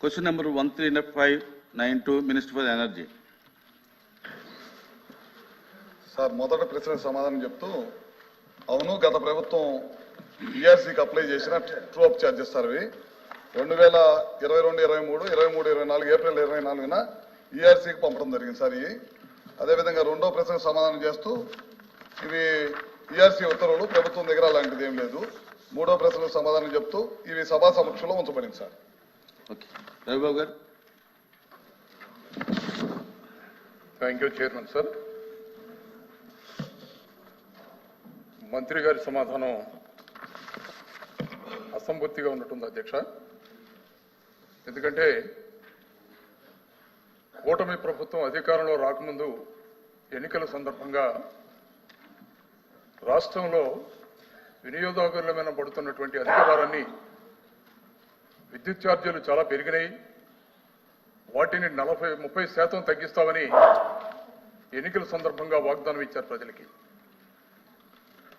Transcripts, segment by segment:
Question number one three five nine two, Minister for Energy. Sir మొదట ప్రశ్న సమాధానం చెప్తూ అవును గత ప్రభుత్వం ఈఆర్సీకి అప్లై చేసిన ట్రూ అప్ ఛార్జెస్ సార్ ఇవి. రెండు వేల ఇరవై రెండు ఇరవై మూడు ఇరవై మూడు ఇరవై నాలుగు ఏప్రిల్ ఇరవై నాలుగున ఈఆర్సీకి పంపడం జరిగింది సార్ ఇవి. అదేవిధంగా రెండో ప్రశ్నకు సమాధానం చేస్తూ ఇవి ఈఆర్సీ ఉత్తర్వులు ప్రభుత్వం దగ్గర అలాంటిది ఏం లేదు. మూడో ప్రశ్నకు సమాధానం చెప్తూ ఇవి సభా సమక్షంలో ఉంచబడింది సార్ ఓకే. రవిబాబు గారు. థ్యాంక్ యూ చైర్మన్ సార్ మంత్రి గారి సమాధానం అసంపూర్తిగా ఉన్నట్టుంది అధ్యక్ష. ఎందుకంటే కూటమి ప్రభుత్వం అధికారంలో రాకముందు ఎన్నికల సందర్భంగా రాష్ట్రంలో వినియోగదారుల మీద పడుతున్నటువంటి అధికారాన్ని విద్యుత్ ఛార్జీలు చాలా పెరిగినాయి. వాటిని నలభై ముప్పై శాతం తగ్గిస్తామని ఎన్నికల సందర్భంగా వాగ్దానం ఇచ్చారు ప్రజలకి.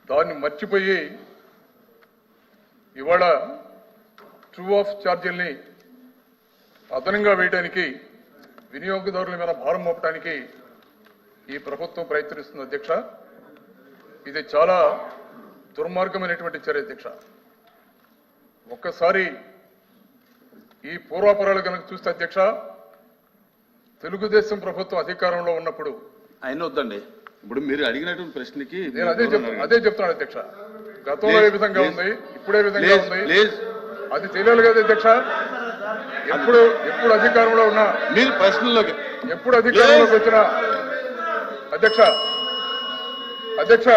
దాన్ని మర్చిపోయి ఇవాళ ట్రూ ఆఫ్ ఛార్జీల్ని అదనంగా వేయడానికి వినియోగదారుల మీద భారం మోపడానికి ఈ ప్రభుత్వం ప్రయత్నిస్తుంది అధ్యక్ష. ఇది చాలా దుర్మార్గమైనటువంటి చర్య అధ్యక్ష. ఒక్కసారి ఈ పూర్వాపరాలు కనుక చూస్తే అధ్యక్ష తెలుగుదేశం ప్రభుత్వం అధికారంలో ఉన్నప్పుడు ఆయన వద్దండి ఇప్పుడు మీరు అడిగినటువంటి ప్రశ్నకి నేను అదే చెప్తాను అదే చెప్తాను అధ్యక్ష. గతంలో ఏ విధంగా. ఉంది? ఇప్పుడే విధంగా ఉంది? అది తెలియాలి కదా అధ్యక్ష. ఎప్పుడు ఎప్పుడు అధికారంలో ఉన్నా మీరు ప్రశ్నలోకి ఎప్పుడు అధికారంలోకి వచ్చినా అధ్యక్ష అధ్యక్ష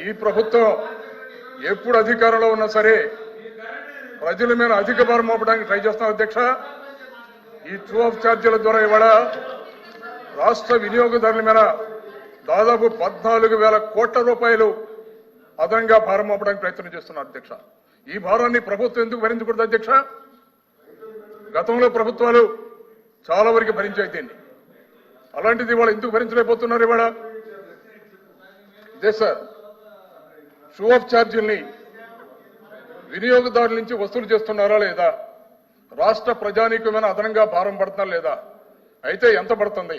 ఈ ప్రభుత్వం ఎప్పుడు అధికారంలో ఉన్నా సరే ప్రజల మీద అధిక భారం మోపడానికి ట్రై చేస్తున్నాం అధ్యక్ష. ఈ టూ ఆఫ్ ఛార్జీల ద్వారా ఇవాళ రాష్ట్ర వినియోగదారుల మీద దాదాపు పద్నాలుగు వేల కోట్ల రూపాయలు అదనంగా భారం మోపడానికి ప్రయత్నం చేస్తున్నారు అధ్యక్ష. ఈ భారాన్ని ప్రభుత్వం ఎందుకు భరించకూడదు అధ్యక్ష? గతంలో ప్రభుత్వాలు చాలా వరకు భరించాయి దీన్ని. అలాంటిది ఇవాళ ఎందుకు భరించలేకపోతున్నారు ఇవాళ? ఇదే సార్ షూ ఆఫ్ ఛార్జీల్ని వినియోగదారుల నుంచి వసూలు చేస్తున్నారా లేదా? రాష్ట్ర ప్రజానీకమైన అదనంగా భారం పడుతున్నా లేదా? అయితే ఎంత పడుతుంది?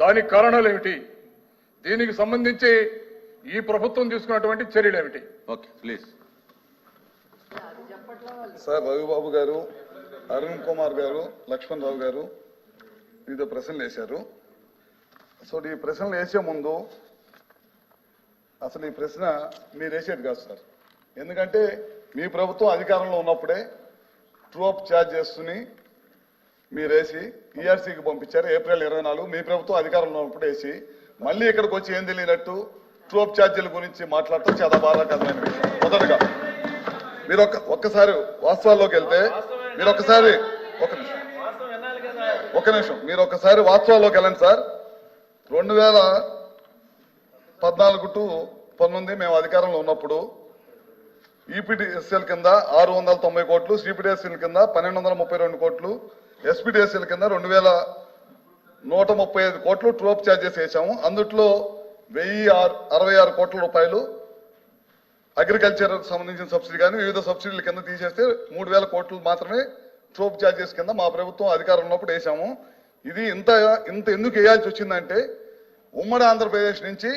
దానికి కారణాలు ఏమిటి? దీనికి సంబంధించి ఈ ప్రభుత్వం తీసుకున్నటువంటి చర్యలు ఏమిటి? Okay please. సార్ రవిబాబు గారు అరుణ్ కుమార్ గారు లక్ష్మణ్ రావు గారు వివిధ ప్రశ్నలు వేశారు. సో ఈ ప్రశ్నలు వేసే ముందు అసలు ఈ ప్రశ్న మీరు వేసేది కాదు సార్. ఎందుకంటే మీ ప్రభుత్వం అధికారంలో ఉన్నప్పుడే ట్రూ అప్ ఛార్జ్ మీరు వేసి ఈఆర్సీకి పంపించారు. ఏప్రిల్ ఇరవై నాలుగు మీ ప్రభుత్వం అధికారంలో ఉన్నప్పుడు వేసి మళ్ళీ ఇక్కడికి వచ్చి ఏం తెలియనట్టు ట్రూఅప్ ఛార్జీల గురించి మాట్లాడటం చాలా బాధాకరమైన విషయం మొదటగా మీరు ఒక్క ఒక్కసారి వాస్తవాల్లోకి వెళ్తే మీరు ఒక్కసారి ఒక నిమిషం ఒక నిమిషం. మీరు ఒకసారి వాస్తవాల్లోకి వెళ్ళండి సార్. రెండు వేల పద్నాలుగు టు పంతొమ్మిది మేము అధికారంలో ఉన్నప్పుడు ఈపీటీఎస్ఎల్ కింద ఆరు వందల తొంభై కోట్లు సిపిడిఎస్ఎల్ కింద పన్నెండు వందల ముప్పై రెండు కోట్లు ఎస్పీడిఎస్ఎల్ కింద రెండు వేల నూట ముప్పై ఐదు కోట్లు ట్రోప్ ఛార్జెస్ వేసాము అందుట్లో వెయ్యి ఆరు అరవై ఆరు కోట్ల రూపాయలు అగ్రికల్చర్ సంబంధించిన సబ్సిడీ కానీ వివిధ సబ్సిడీల కింద తీసేస్తే మూడు వేల కోట్లు మాత్రమే ట్రోప్ ఛార్జెస్ కింద మా ప్రభుత్వం అధికారం ఉన్నప్పుడు వేసాము ఇది ఇంత ఇంత ఎందుకు వేయాల్సి వచ్చిందంటే ఉమ్మడి ఆంధ్రప్రదేశ్ నుంచి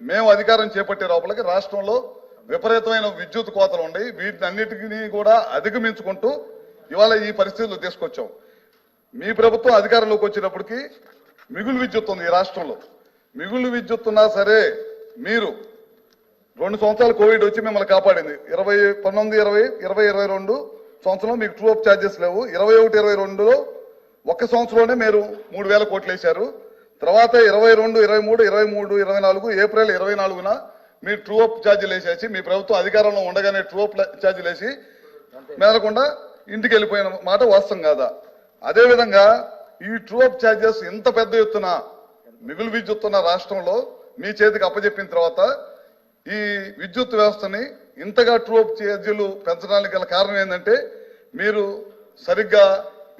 మేము అధికారం చేపట్టే లోపలికి రాష్ట్రంలో విపరీతమైన విద్యుత్ కోతలు ఉన్నాయి వీటిని అన్నిటినీ కూడా అధిగమించుకుంటూ ఇవాళ ఈ పరిస్థితులు తీసుకొచ్చాం. మీ ప్రభుత్వం అధికారంలోకి వచ్చినప్పటికీ మిగులు విద్యుత్ ఉంది ఈ రాష్ట్రంలో. మిగులు విద్యుత్ ఉన్నా సరే మీరు రెండు సంవత్సరాలు కోవిడ్ వచ్చి మిమ్మల్ని కాపాడింది. ఇరవై పంతొమ్మిది ఇరవై ఇరవై ఇరవై రెండు సంవత్సరంలో మీకు ట్రూ అప్ ఛార్జెస్ లేవు. ఇరవై ఒకటి ఇరవై రెండులో ఒక్క సంవత్సరంలోనే మీరు మూడు వేల కోట్లు వేశారు. తర్వాత ఇరవై రెండు ఇరవై మూడు ఇరవై మూడు ఇరవై నాలుగు ఏప్రిల్ ఇరవై నాలుగున మీరు ట్రూ అప్ ఛార్జీలు వేసేసి మీ ప్రభుత్వం అధికారంలో ఉండగానే ట్రూ అప్ ఛార్జీలు వేసి మేలకుండా ఇంటికి వెళ్ళిపోయిన మాట వాస్తవం కాదా? అదేవిధంగా ఈ ట్రూ అప్ ఛార్జెస్ ఇంత పెద్ద ఎత్తున మిగులు విద్యుత్ ఉన్న రాష్ట్రంలో మీ చేతికి అప్పజెప్పిన తర్వాత ఈ విద్యుత్ వ్యవస్థని ఇంతగా ట్రూ అప్ ఛార్జీలు పెంచడానికి గల కారణం ఏంటంటే మీరు సరిగ్గా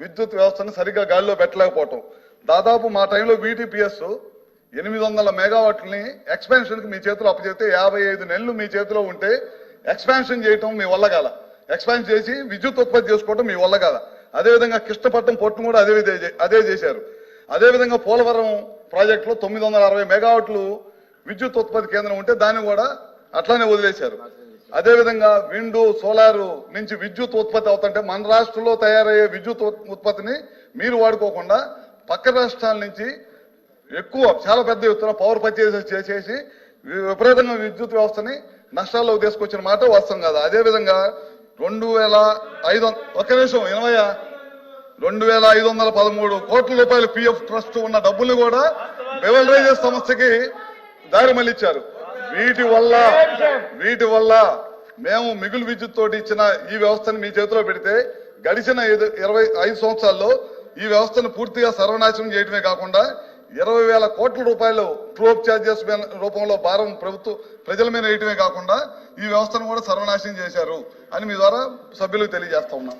విద్యుత్ వ్యవస్థను సరిగ్గా గాలిలో పెట్టలేకపోవటం. దాదాపు మా టైంలో బీటీపీఎస్ ఎనిమిది వందల మెగావాట్లని ఎక్స్పెన్షన్కి మీ చేతిలో అప్పచెప్తే యాభై ఐదు నెలలు మీ చేతిలో ఉంటే ఎక్స్పాన్షన్ చేయటం మీ వల్ల కాల. ఎక్స్పాన్షన్ చేసి విద్యుత్ ఉత్పత్తి చేసుకోవటం మీ వల్ల కాల. అదేవిధంగా కృష్ణపట్నం పోర్టును కూడా అదే అదే చేశారు. అదేవిధంగా పోలవరం ప్రాజెక్టులో తొమ్మిది వందల అరవై మెగావాట్లు విద్యుత్ ఉత్పత్తి కేంద్రం ఉంటే దాన్ని కూడా అట్లానే వదిలేశారు. అదేవిధంగా విండు సోలారు నుంచి విద్యుత్ ఉత్పత్తి అవుతుంటే మన రాష్ట్రంలో తయారయ్యే విద్యుత్ ఉత్- ఉత్పత్తిని మీరు వాడుకోకుండా పక్క రాష్ట్రాల నుంచి ఎక్కువ చాలా పెద్ద ఎత్తున పవర్ పర్చేసెస్ చేసేసి విపరీతంగా విద్యుత్ వ్యవస్థని నష్టాల్లోకి తీసుకొచ్చిన మాట వాస్తవం కాదు. అదేవిధంగా రెండు వేల ఐదు వం- ఒక్క నిమిషం ఇనవయ్యా రెండు వేల ఐదు వందల పదమూడు కోట్ల రూపాయల పిఎఫ్ ట్రస్ట్ ఉన్న డబ్బుల్ని కూడా బెవల్రైజెస్ సంస్థకి దారి మళ్ళించారు వీటి వల్ల వీటి వల్ల మేము మిగులు విద్యుత్ తోటి ఇచ్చిన ఈ వ్యవస్థను మీ చేతిలో పెడితే గడిచిన ఐదు- ఇరవై ఐదు సంవత్సరాల్లో ఈ వ్యవస్థను పూర్తిగా సర్వనాశనం చేయడమే కాకుండా ఇరవై వేల కోట్ల రూపాయలు ట్రోప్ ఛార్జెస్ రూపంలో భారం ప్రభుత్వం ప్రజల మీద వేయటమే కాకుండా ఈ వ్యవస్థను కూడా సర్వనాశనం చేశారు అని మీ ద్వారా సభ్యులకు తెలియజేస్తా ఉన్నాం.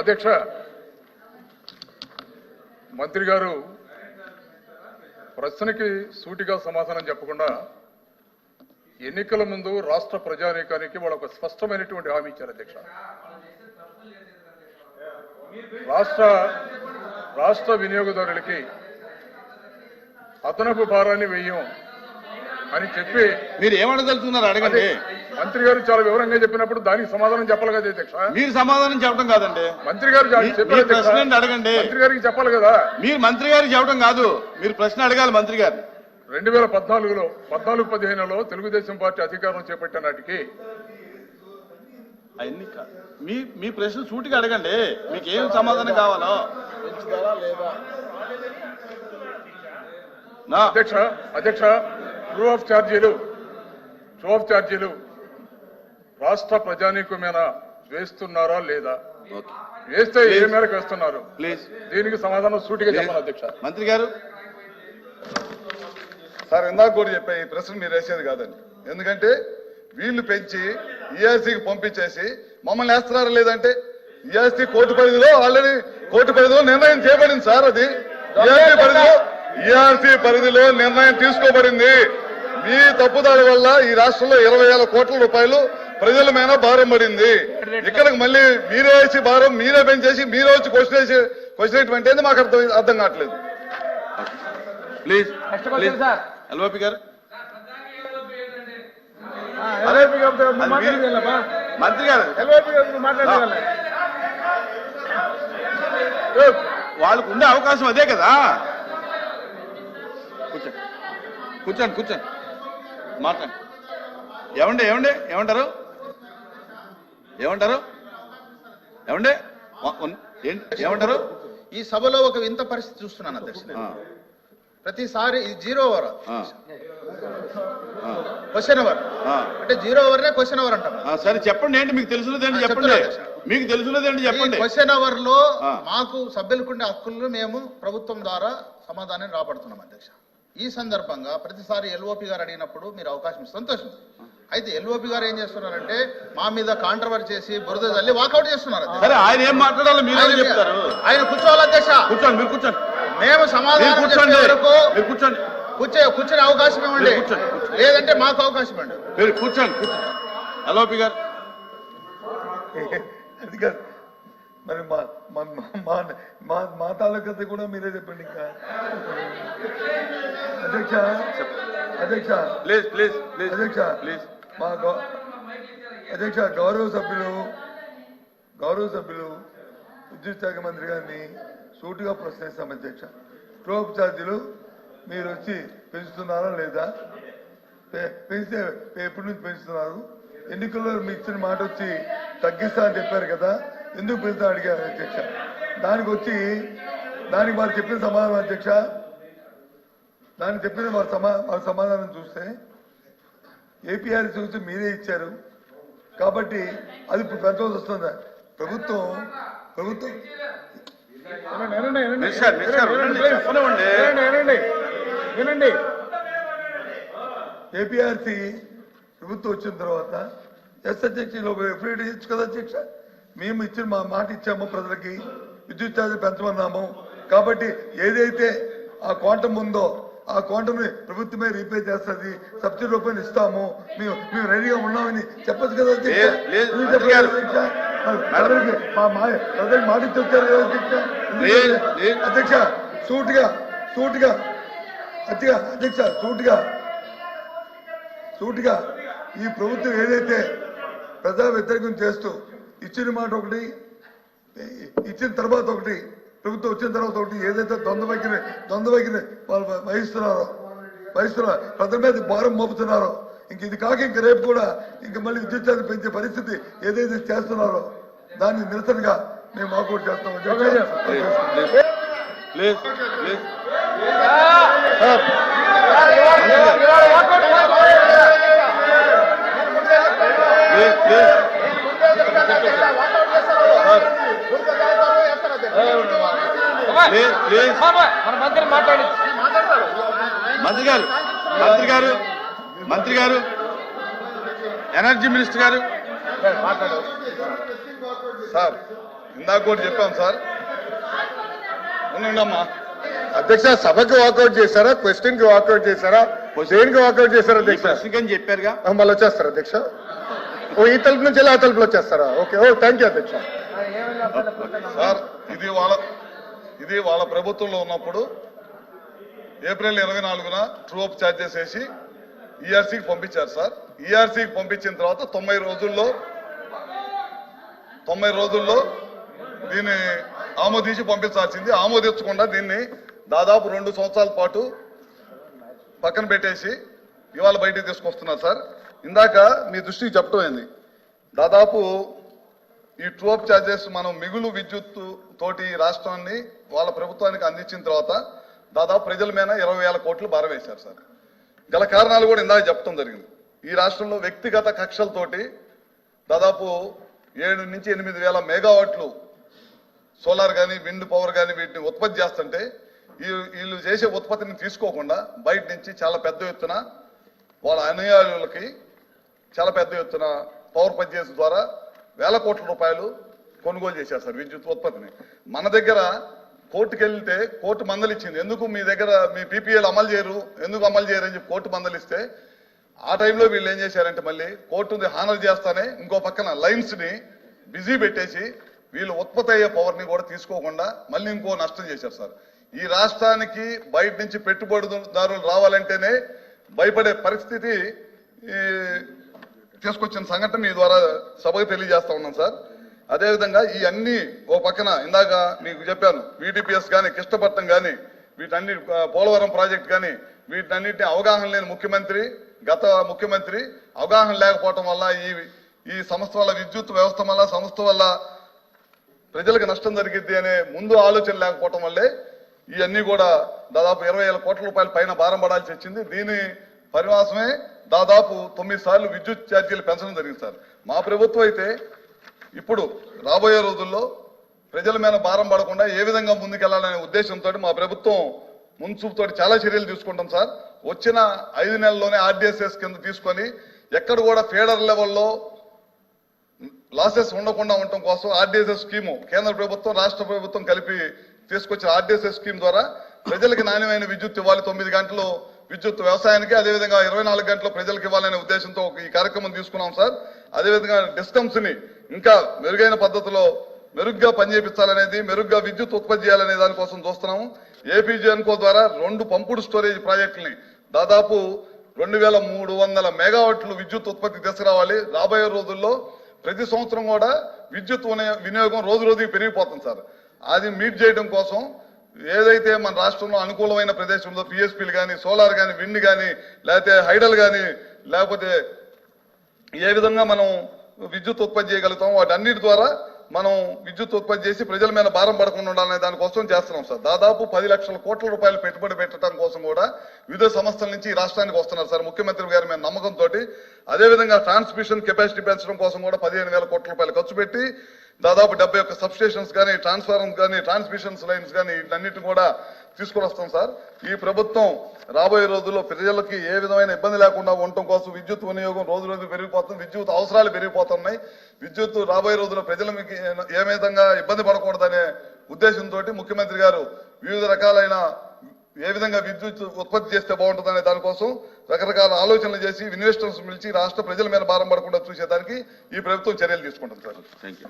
అధ్యక్ష మంత్రి గారు ప్రశ్నకి సూటిగా సమాధానం చెప్పకుండా ఎన్నికల ముందు రాష్ట్ర ప్రజానీకానికి వాళ్ళు ఒక స్పష్టమైనటువంటి హామీ ఇచ్చారు అధ్యక్ష. రాష్ట్ర రాష్ట్ర వినియోగదారులకి అదనపు భారాన్ని వెయ్యం అని చెప్పి మీరు ఏమడదలుచుకున్నారు అడగండి. మంత్రి గారు చాలా వివరంగా చెప్పినప్పుడు దానికి సమాధానం చెప్పాలి కదా అధ్యక్ష. మీరు సమాధానం చెప్పడం కాదండి. మంత్రి గారు. ప్రశ్న అడగండి. మంత్రి గారికి చెప్పాలి కదా. మీరు మంత్రి గారికి చెప్పడం కాదు. మీరు ప్రశ్న అడగాలి మంత్రి గారు. రెండు వేల పద్నాలుగులో పద్నాలుగు పదిహేనులో తెలుగుదేశం పార్టీ అధికారం చేపట్టిన నాటికి అవన్నీ మీ మీ ప్రశ్న సూటిగా అడగండి. మీకు ఏం సమాధానం కావాలో? నా అధ్యక్ష అధ్యక్ష ట్రూ ఆఫ్ ఛార్జీలు ట్రూ ఆఫ్ ఛార్జీలు రాష్ట్ర ప్రజానీకమైన వేస్తున్నారా లేదా? వేస్తే ఏ మేరకు వేస్తున్నారు? ప్లీజ్ దీనికి సమాధానం సూటిగా చెప్పాలి అధ్యక్ష. మంత్రి గారు. సార్ ఇందాక కూడా చెప్పే ఈ ప్రశ్న మీరు వేసేది కాదండి. ఎందుకంటే వీళ్ళు పెంచి ఈఆర్సీకి పంపించేసి మమ్మల్ని వేస్తున్నారా లేదంటే ఈఆర్సీ కోర్టు పరిధిలో ఆల్రెడీ కోర్టు పరిధిలో నిర్ణయం చేయబడింది సార్ అది. ఈఆర్సీ పరిధిలో ఈఆర్సీ పరిధిలో నిర్ణయం తీసుకోబడింది. మీ తప్పుదారి వల్ల ఈ రాష్ట్రంలో ఇరవై వేల కోట్ల రూపాయలు ప్రజల మీద భారం పడింది. ఇక్కడికి మళ్ళీ మీరే వేసి భారం మీరే పెంచేసి మీరే వచ్చి క్వశ్చన్ వేసి క్వశ్చన్ వేయటం మాకు అర్థం అర్థం కావట్లేదు. ప్లీజ్ ఎల్ఓపి గారు. మంత్రి గారు. వాళ్ళకు ఉండే అవకాశం అదే కదా. కూర్చోండి. కూర్చోండి కూర్చోండి. మాట్లాడండి ఏమండి ఏమండి ఏమంటారు? ఏమంటారు? ఏమండి? ఏమంటారు? ఈ సభలో ఒక వింత పరిస్థితి చూస్తున్నాను అధ్యక్ష ప్రతిసారి ఇది జీరో ఓవర్. Question hour. అంటే జీరో ఓవర్ నే క్వశ్చన్ అవర్ అంటాం. సరే చెప్పండి. ఏంటి మీకు ఆ, చెప్పండి. మీకు తెలుసున్నది ఏంటి చెప్పండి. క్వశ్చన్ అవర్లో. మాకు సభ్యులకుండే హక్కులను మేము ప్రభుత్వం ద్వారా సమాధానం రాబడుతున్నాం అధ్యక్ష. ఈ సందర్భంగా ప్రతిసారి ఎల్ఓపి గారు అడిగినప్పుడు మీరు అవకాశం సంతోషం. అయితే ఎల్ఓపి గారు ఏం చేస్తున్నారంటే మా మీద కాంట్రవర్ చేసి బురద తల్లి వాకౌట్ చేస్తున్నారు. సరే ఆయన ఏం మాట్లాడాలో మీరు చెప్తారు. ఆయన కూర్చోవాలి అధ్యక్ష. కూర్చోండి మీరు కూర్చోండి. మేము సమాధానం కూర్చోండి. కూర్చోండి. కూర్చో కూర్చొని అవకాశం ఇవ్వండి. కూర్చోండి. లేదంటే మాకు అవకాశం మీరు కూర్చోండి కూర్చోండి. ఎల్ఓపి గారు. అది కాదు. మరి మా మా మా తాలూకత కూడా మీరే చెప్పండి ఇంకా. అధ్యక్ష అధ్యక్ష. ప్లీజ్ ప్లీజ్ ప్లీజ్ అధ్యక్ష ప్లీజ్. మా గౌ- అధ్యక్ష గౌరవ సభ్యులు గౌరవ సభ్యులు విద్యుత్ శాఖ మంత్రి గారిని సూటిగా ప్రశ్నిస్తాం అధ్యక్ష. ట్రోప్ ఛార్జీలు మీరు వచ్చి పెంచుతున్నారా లేదా? పెంచితే ఎప్పటి నుంచి పెంచుతున్నారు. ఎన్నికల్లో మీ ఇచ్చిన మాట వచ్చి తగ్గిస్తా అని చెప్పారు కదా ఎందుకు పెంచుతా అడిగారు అధ్యక్ష. దానికి వచ్చి దానికి వారు చెప్పిన సమాధానం అధ్యక్ష. దానికి చెప్పిన వారి సమా వారి సమాధానం చూస్తే ఏపీఆర్ చూసి మీరే ఇచ్చారు. కాబట్టి అది ఇప్పుడు పెంచవలసి వస్తుందా. ప్రభుత్వం ప్రభుత్వం చెప్పనివ్వండి వినండి. ఏపీఆర్సీ ప్రభుత్వం వచ్చిన తర్వాత ఎస్ అధ్యక్ష ఎఫ్ఐడి ఇచ్చు కదా అధ్యక్ష? మేము ఇచ్చిన మా మాట ఇచ్చాము ప్రజలకి. విద్యుత్ ఛార్జీ పెంచమన్నాము. కాబట్టి ఏదైతే ఆ క్వాంటం ఉందో ఆ కౌంటర్ని ప్రభుత్వమే రీపే చేస్తుంది. సబ్సిడీ రూపాయలు ఇస్తాము. మేము మేము రెడీగా ఉన్నామని చెప్పచ్చు కదా ప్రజలకి మా మా ప్రజలకు మాట ఇచ్చి వచ్చారు కదా అధ్యక్ష. అధ్యక్ష సూటిగా సూటిగా అధ్యక్ష అధ్యక్ష సూటిగా సూటిగా ఈ ప్రభుత్వం ఏదైతే ప్రజా వ్యతిరేకం చేస్తూ ఇచ్చిన మాట ఒకటి ఇచ్చిన తర్వాత ఒకటి ప్రభుత్వం వచ్చిన తర్వాత ఒకటి ఏదైతే ద్వంద్వ వైఖరి ద్వంద్వ వైఖరి వాళ్ళు వహిస్తున్నారో వహిస్తున్నారో ప్రజల మీద భారం మోపుతున్నారో ఇంక ఇది కాక ఇంక రేపు కూడా ఇంక మళ్ళీ విద్యుత్ ఛార్జీలు పెంచే పరిస్థితి ఏదైతే చేస్తున్నారో దాన్ని నిరసనగా మేము వాకౌట్ చేస్తాం. ప్లీజ్ మంత్రి మాట్లాడి మంత్రి గారు మంత్రి గారు మంత్రి గారు ఎనర్జీ మినిస్టర్ గారు. సార్ ఇందాక కూడా చెప్పాం సార్. ఉండమ్మా అధ్యక్ష సభకి వాకౌట్ చేశారా? క్వశ్చన్కి వాకౌట్ చేశారా? దేనికి వాకౌట్ చేశారా అధ్యక్ష? చెప్పారుగా. మళ్ళీ వచ్చేస్తారా అధ్యక్ష. ఓ ఈ తలుపు నుంచి ఆ తలుపులో వచ్చేస్తారా? ఓకే ఓ థ్యాంక్ యూ అధ్యక్ష. సార్ ఇది వాళ్ళ ఇది వాళ్ళ ప్రభుత్వంలో ఉన్నప్పుడు ఏప్రిల్ ఇరవై నాలుగున ట్రూ అప్ ఛార్జెస్ వేసి ఈఆర్సీకి పంపించారు సార్. ఈఆర్సీకి పంపించిన తర్వాత తొంభై రోజుల్లో తొంభై రోజుల్లో దీన్ని ఆమోదించి పంపించాల్సింది. ఆమోదించకుండా దీన్ని దాదాపు రెండు సంవత్సరాల పాటు పక్కన పెట్టేసి ఇవాళ బయటికి తీసుకొస్తున్నారు సార్. ఇందాక మీ దృష్టికి చెప్పడం ఏంది? దాదాపు ఈ ట్రోప్ ఛార్జెస్ మనం మిగులు విద్యుత్ తోటి ఈ రాష్ట్రాన్ని వాళ్ళ ప్రభుత్వానికి అందించిన తర్వాత దాదాపు ప్రజల మీద ఇరవై వేల కోట్లు బారవేశారు సార్. గల కారణాలు కూడా ఇందాక చెప్పడం జరిగింది. ఈ రాష్ట్రంలో వ్యక్తిగత కక్షలతోటి దాదాపు ఏడు నుంచి ఎనిమిది వేల మెగావాట్లు సోలార్ కానీ విండ్ పవర్ కానీ వీటిని ఉత్పత్తి చేస్తుంటే వీళ్ళు చేసే ఉత్పత్తిని తీసుకోకుండా బయట నుంచి చాలా పెద్ద ఎత్తున వాళ్ళ అనుయాయులకి చాలా పెద్ద ఎత్తున పవర్ పర్చేస్ ద్వారా వేల కోట్ల రూపాయలు కొనుగోలు చేశారు సార్ విద్యుత్ ఉత్పత్తిని. మన దగ్గర కోర్టుకు వెళ్తే కోర్టు మందలిచ్చింది. ఎందుకు మీ దగ్గర మీ పీపీఎల్ అమలు చేయరు? ఎందుకు అమలు చేయరు అని చెప్పి కోర్టు మందలిస్తే ఆ టైంలో వీళ్ళు ఏం చేశారంటే మళ్ళీ కోర్టుని హానర్ చేస్తానే ఇంకో పక్కన లైన్స్ని బిజీ పెట్టేసి వీళ్ళు ఉత్పత్తి అయ్యే పవర్ని కూడా తీసుకోకుండా మళ్ళీ ఇంకో నష్టం చేశారు సార్. ఈ రాష్ట్రానికి బయట నుంచి పెట్టుబడిదారులు రావాలంటేనే భయపడే పరిస్థితి తీసుకొచ్చిన సంఘటన మీ ద్వారా సభకు తెలియజేస్తా ఉన్నాం సార్. అదేవిధంగా ఈ అన్ని ఓ పక్కన ఇందాక మీకు చెప్పాను వీడిపిఎస్ కానీ కృష్ణపట్నం కానీ వీటన్ని పోలవరం ప్రాజెక్ట్ కానీ వీటన్నిటిని అవగాహన లేని ముఖ్యమంత్రి గత ముఖ్యమంత్రి అవగాహన లేకపోవటం వల్ల ఈ ఈ సంస్థ వల్ల విద్యుత్ వ్యవస్థ వల్ల సంస్థ వల్ల ప్రజలకు నష్టం జరిగిద్ది అనే ముందు ఆలోచన లేకపోవటం వల్లే ఇవన్నీ కూడా దాదాపు ఇరవై వేల కోట్ల రూపాయల పైన భారం పడాల్సి వచ్చింది. దీని పరివాసమే దాదాపు తొమ్మిది సార్లు విద్యుత్ ఛార్జీలు పెంచడం జరిగింది సార్. మా ప్రభుత్వం అయితే ఇప్పుడు రాబోయే రోజుల్లో ప్రజల మీద భారం పడకుండా ఏ విధంగా ముందుకెళ్ళాలనే ఉద్దేశంతో మా ప్రభుత్వం మున్సూపుతో చాలా చర్యలు తీసుకుంటాం సార్. వచ్చిన ఐదు నెలల్లోనే ఆర్డీఎస్ఎస్ కింద తీసుకొని ఎక్కడ కూడా ఫెడరల్ లెవెల్లో లాసెస్ ఉండకుండా ఉండటం కోసం ఆర్డీఎస్ఎస్ స్కీము కేంద్ర ప్రభుత్వం రాష్ట్ర ప్రభుత్వం కలిపి తీసుకొచ్చిన ఆర్డీఎస్ఎస్ స్కీమ్ ద్వారా ప్రజలకు నాణ్యమైన విద్యుత్ ఇవ్వాలి తొమ్మిది గంటలు విద్యుత్ వ్యవసాయానికి అదేవిధంగా ఇరవై నాలుగు గంటలు ప్రజలకు ఇవ్వాలనే ఉద్దేశంతో ఒక ఈ కార్యక్రమం తీసుకున్నాం సార్. అదేవిధంగా డిస్కమ్స్ని ఇంకా మెరుగైన పద్ధతిలో మెరుగ్గా పనిచేపించాలనేది మెరుగ్గా విద్యుత్ ఉత్పత్తి చేయాలనే దానికోసం చూస్తున్నాము. ఏపీజీఎన్కో ద్వారా రెండు పంపుడు స్టోరేజ్ ప్రాజెక్టుని దాదాపు రెండు వేల మూడు వందల మెగావాట్లు విద్యుత్ ఉత్పత్తి తీసుకురావాలి. రాబోయే రోజుల్లో ప్రతి సంవత్సరం కూడా విద్యుత్ వినియోగం రోజు రోజుకి పెరిగిపోతుంది సార్. అది మీట్ చేయడం కోసం ఏదైతే మన రాష్ట్రంలో అనుకూలమైన ప్రదేశంలో పిఎస్పీలు కానీ సోలార్ కానీ విండ్ కానీ లేకపోతే హైడల్ కానీ లేకపోతే ఏ విధంగా మనం విద్యుత్ ఉత్పత్తి చేయగలుగుతాం వాటన్నిటి ద్వారా మనం విద్యుత్ ఉత్పత్తి చేసి ప్రజల మీద భారం పడకుండా ఉండాలనే దానికోసం చేస్తున్నాం సార్. దాదాపు పది లక్షల కోట్ల రూపాయలు పెట్టుబడి పెట్టడం కోసం కూడా వివిధ సంస్థల నుంచి ఈ రాష్ట్రానికి వస్తున్నారు సార్. ముఖ్యమంత్రి గారి మీద నమ్మకంతో అదేవిధంగా ట్రాన్స్మిషన్ కెపాసిటీ పెంచడం కోసం కూడా పదిహేను వేల కోట్ల రూపాయలు ఖర్చు పెట్టి దాదాపు డెబ్బై ఒక్క సబ్ స్టేషన్స్ కానీ ట్రాన్స్ఫార్మర్స్ కానీ ట్రాన్స్మిషన్స్ లైన్స్ కానీ వీటన్నిటిని కూడా తీసుకుని వస్తాం సార్. ఈ ప్రభుత్వం రాబోయే రోజుల్లో ప్రజలకి ఏ విధమైన ఇబ్బంది లేకుండా ఉండటం కోసం విద్యుత్ వినియోగం రోజు రోజు పెరిగిపోతుంది విద్యుత్ అవసరాలు పెరిగిపోతున్నాయి. విద్యుత్ రాబోయే రోజుల్లో ప్రజలకి ఏ విధంగా ఇబ్బంది పడకూడదనే ఉద్దేశంతో ముఖ్యమంత్రి గారు వివిధ రకాలైన ఏ విధంగా విద్యుత్ ఉత్పత్తి చేస్తే బాగుంటుందనే దానికోసం రకరకాల ఆలోచనలు చేసి ఇన్వెస్టర్స్ పిలిచి రాష్ట్ర ప్రజల మీద భారం పడకుండా చూసేదానికి ఈ ప్రభుత్వం చర్యలు తీసుకుంటుంది సార్. Thank you